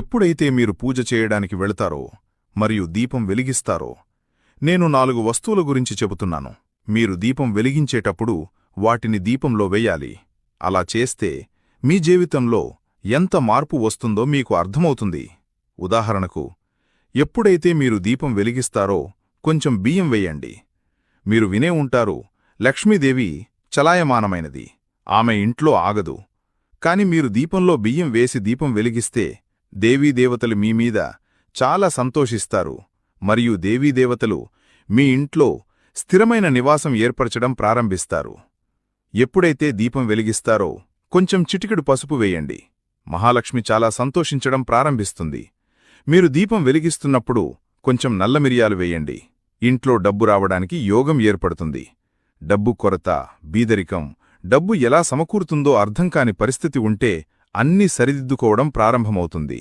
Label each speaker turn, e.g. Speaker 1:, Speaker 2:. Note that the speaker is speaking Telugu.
Speaker 1: ఎప్పుడైతే మీరు పూజ చేయడానికి వెళతారో మరియు దీపం వెలిగిస్తారో నేను నాలుగు వస్తువుల గురించి చెబుతున్నాను. మీరు దీపం వెలిగించేటప్పుడు వాటిని దీపంలో వెయ్యాలి అలా చేస్తే మీ జీవితంలో ఎంత మార్పు వస్తుందో మీకు అర్థమవుతుంది. ఉదాహరణకు ఎప్పుడైతే మీరు దీపం వెలిగిస్తారో కొంచెం బియ్యం వెయ్యండి మీరు వినే ఉంటారు లక్ష్మీదేవి చలాయమానమైనది. ఆమె ఇంట్లో ఆగదు. కాని మీరు దీపంలో బియ్యం వేసి దీపం వెలిగిస్తే దేవీదేవతలు మీమీద చాలా సంతోషిస్తారు మరియు దేవీదేవతలు మీ ఇంట్లో స్థిరమైన నివాసం ఏర్పరచడం ప్రారంభిస్తారు. ఎప్పుడైతే దీపం వెలిగిస్తారో కొంచెం చిటికెడు పసుపు వేయండి. మహాలక్ష్మి చాలా సంతోషించడం ప్రారంభిస్తుంది. మీరు దీపం వెలిగిస్తున్నప్పుడు కొంచెం నల్ల మిరియాలు వేయండి. ఇంట్లో డబ్బు రావడానికి యోగం ఏర్పడుతుంది. డబ్బు కొరత బీదరికం డబ్బు ఎలా సమకూరుతుందో అర్థం కాని పరిస్థితి ఉంటే అన్నీ సరిదిద్దుకోవడం ప్రారంభమవుతుంది.